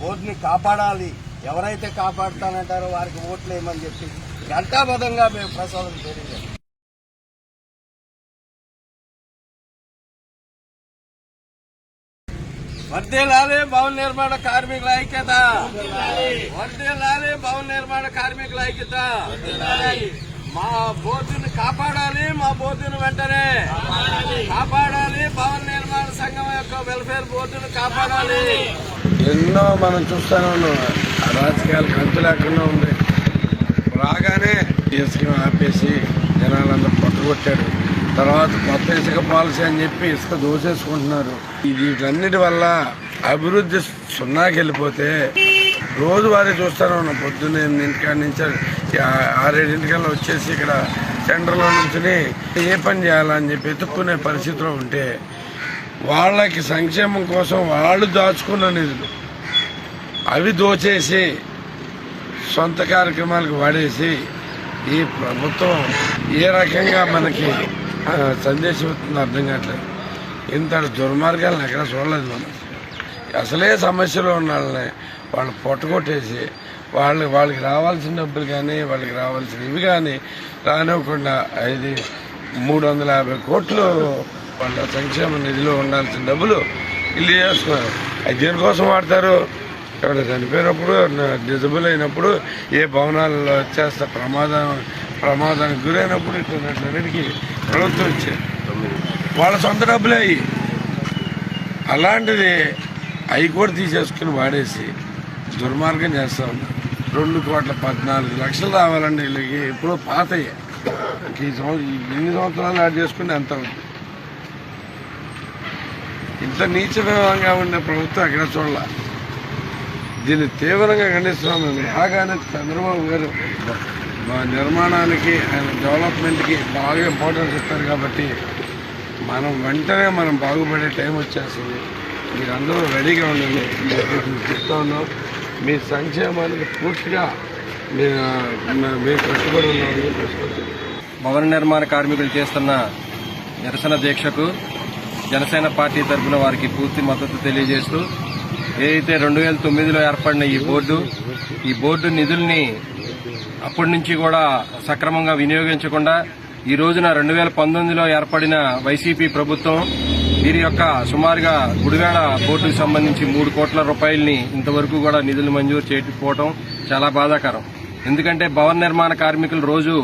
బోర్డుని కాపాడాలి. ఎవరైతే కాపాడుతానంటారో వారికి ఓట్లు చెప్పి ఘంటాబద్ధంగా మేము ప్రసాదం తెలియజేస్తాం వర్దేలాలి భవన నిర్మాణ కార్మికుల ఐక్యత. వర్దేలాలి భవన నిర్మాణ కార్మికుల ఐక్యత. మా బోర్డుని కాపాడాలి మా బోర్డుని వెంటనే కాపాడాలి భవన నిర్మాణ సంఘం యొక్క వెల్ఫేర్ బోర్డును కాపాడాలి. ఎన్నో మనం చూస్తూనే ఉన్నాం. ఆ రాజకీయాలకు అంతు లేకుండా ఉంది. రాగానే ఇసుక ఆపేసి జనాలందరూ పట్టుకొట్టాడు తర్వాత కొత్త ఇసుక పాలసీ అని చెప్పి ఇసుక దోసేసుకుంటున్నారు. వీటన్నిటి వల్ల అభివృద్ధి సున్నాకి వెళ్ళిపోతే రోజువారీ చూస్తాను ఉన్నాం. పొద్దున్న ఎనిమిదింటికాడ నుంచి ఆరేడింటికల్లా వచ్చేసి ఇక్కడ సెంటర్లో నుంచి ఏ పని చేయాలని చెప్పి ఎత్తుక్కునే పరిస్థితిలో ఉంటే వాళ్ళకి సంక్షేమం కోసం వాళ్ళు దాచుకున్న నిధులు. అవి దోచేసి సొంత కార్యక్రమాలకు వాడేసి ఈ ప్రభుత్వం ఏ రకంగా మనకి సందేశం ఇస్తుంది అర్థం కావట్లేదు. ఇంత దుర్మార్గాలను ఎక్కడ చూడలేదు మనం. అసలే సమస్యలో ఉన్న వాళ్ళని వాళ్ళు పొట్టగొట్టేసి వాళ్ళు వాళ్ళకి రావాల్సిన డబ్బులు కానీ వాళ్ళకి రావాల్సిన ఇవి కానీ రానివ్వకుండా ఇది మూడు వందల యాభై కోట్లు వాళ్ళ సంక్షేమ నిధిలో ఉండాల్సిన డబ్బులు ఇల్లు చేసుకున్నారు. అది దేనికోసం వాడతారు? ఎవరు చనిపోయినప్పుడు డిజబుల్ అయినప్పుడు ఏ భవనాలలో వచ్చేస్తే ప్రమాదం ప్రమాదానికి గురైనప్పుడు ఇట్లాంటికి ప్రభుత్వం ఇచ్చారు వాళ్ళ సొంత డబ్బులే అయ్యి. అలాంటిది అవి కూడా తీసేసుకుని వాడేసి దుర్మార్గం చేస్తా ఉన్నారు. రెండు కోట్ల పద్నాలుగు లక్షలు రావాలండి వీళ్ళకి. ఇప్పుడు పాతయ్యే ఈ సంవత్సరం ఎన్ని సంవత్సరాలు యాడ్ చేసుకుంటే ఎంత అవుతుంది ఇంత నీచంగా ఉన్న ప్రభుత్వం అక్కడ చూడాల? దీన్ని తీవ్రంగా ఖండిస్తున్నాం మేము. చంద్రబాబు గారు మా నిర్మాణానికి ఆయన డెవలప్మెంట్కి బాగా ఇంపార్టెన్స్ ఇస్తారు కాబట్టి మనం వెంటనే మనం బాగుపడే టైం వచ్చేస్తుంది. మీరందరూ రెడీగా ఉండండి. మీరు చెప్తా ఉన్నాం మీ సంక్షేమానికి పూర్తిగా మీరు మీరు కట్టుబడి ఉన్నామని భవన నిర్మాణ కార్మికులు చేస్తున్న నిరసన దీక్షకు జనసేన పార్టీ తరఫున వారికి పూర్తి మద్దతు తెలియజేస్తూ ఏదైతే రెండు వేల తొమ్మిదిలో ఏర్పడిన ఈ బోర్డు ఈ బోర్డు నిధుల్ని అప్పటి నుంచి కూడా సక్రమంగా వినియోగించకుండా ఈ రోజున రెండు వేల పంతొమ్మిదిలో ఏర్పడిన వైసీపీ ప్రభుత్వం వీరి యొక్క సుమారుగా గుడివేడ బోర్డుకు సంబంధించి మూడు కోట్ల రూపాయలని ఇంతవరకు కూడా నిధులు మంజూరు చేయకపోవడం చాలా బాధాకరం. ఎందుకంటే భవన నిర్మాణ కార్మికులు రోజు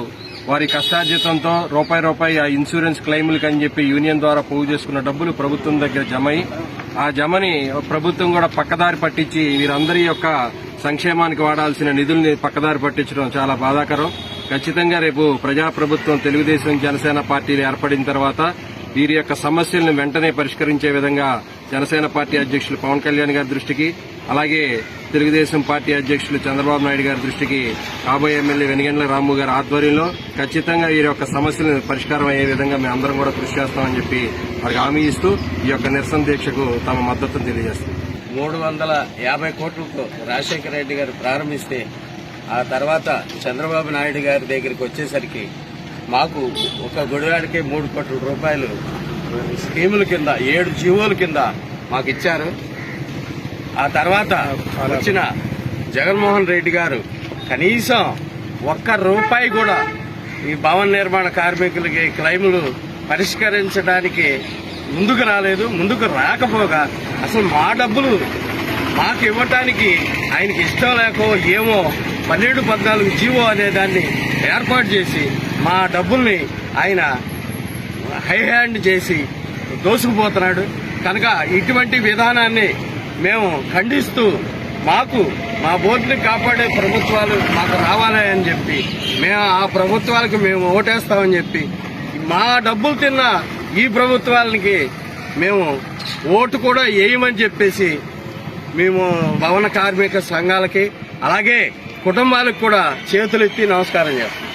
వారి కష్టార్జితంతో రూపాయి రూపాయి ఆ ఇన్సూరెన్స్ క్లెయిములకి అని చెప్పి యూనియన్ ద్వారా పోగు చేసుకున్న డబ్బులు ప్రభుత్వం దగ్గర జమ ఆ జమని ప్రభుత్వం కూడా పక్కదారి పట్టించి వీరందరి యొక్క సంక్షేమానికి వాడాల్సిన నిధుల్ని పక్కదారి పట్టించడం చాలా బాధాకరం. ఖచ్చితంగా రేపు ప్రజాప్రభుత్వం తెలుగుదేశం జనసేన పార్టీలు ఏర్పడిన తర్వాత వీరి యొక్క సమస్యలను వెంటనే పరిష్కరించే విధంగా జనసేన పార్టీ అధ్యక్షులు పవన్ కళ్యాణ్ గారి దృష్టికి అలాగే తెలుగుదేశం పార్టీ అధ్యక్షులు చంద్రబాబు నాయుడు గారి దృష్టికి కాబోయే ఎమ్మెల్యే వెనుగండ్ల రాము గారి ఆధ్వర్యంలో ఖచ్చితంగా వీరి యొక్క సమస్యలను పరిష్కారం అయ్యే విధంగా మేము అందరం కూడా కృషి చేస్తామని చెప్పి వారికి హామీ ఇస్తూ ఈ యొక్క నిరసన దీక్షకు తమ మద్దతును తెలియజేస్తుంది మూడు వందల యాభై కోట్లతో రాజశేఖర రెడ్డి గారు ప్రారంభిస్తే ఆ తర్వాత చంద్రబాబు నాయుడు గారి దగ్గరికి వచ్చేసరికి మాకు ఒక గుడివాడికి మూడు కోట్ల రూపాయలు స్కీముల కింద ఏడు జీవోల కింద మాకు ఇచ్చారు. ఆ తర్వాత వచ్చిన జగన్మోహన్ రెడ్డి గారు కనీసం ఒక్క రూపాయి కూడా ఈ భవన నిర్మాణ కార్మికులకి క్లైములు పరిష్కరించడానికి ముందుకు రాలేదు ముందుకు రాకపోగా అసలు మా డబ్బులు మాకు ఇవ్వటానికి ఆయనకి ఇష్టం లేకో ఏమో పన్నెండు పద్నాలుగు జీవో అనే దాన్ని ఏర్పాటు చేసి మా డబ్బుల్ని ఆయన హై హ్యాండ్ చేసి దోసుకుపోతున్నాడు. కనుక ఇటువంటి విధానాన్ని మేము ఖండిస్తూ మాకు మా బోర్డుని కాపాడే ప్రభుత్వాలు మాకు రావాలని చెప్పి మేము ఆ ప్రభుత్వాలకు మేము ఓటేస్తామని చెప్పి మా డబ్బులు తిన్న ఈ ప్రభుత్వాలకి మేము ఓటు కూడా వేయమని చెప్పేసి మేము భవన కార్మిక సంఘాలకి అలాగే కుటుంబాలకు కూడా చేతులెత్తి నమస్కారం చేస్తాం.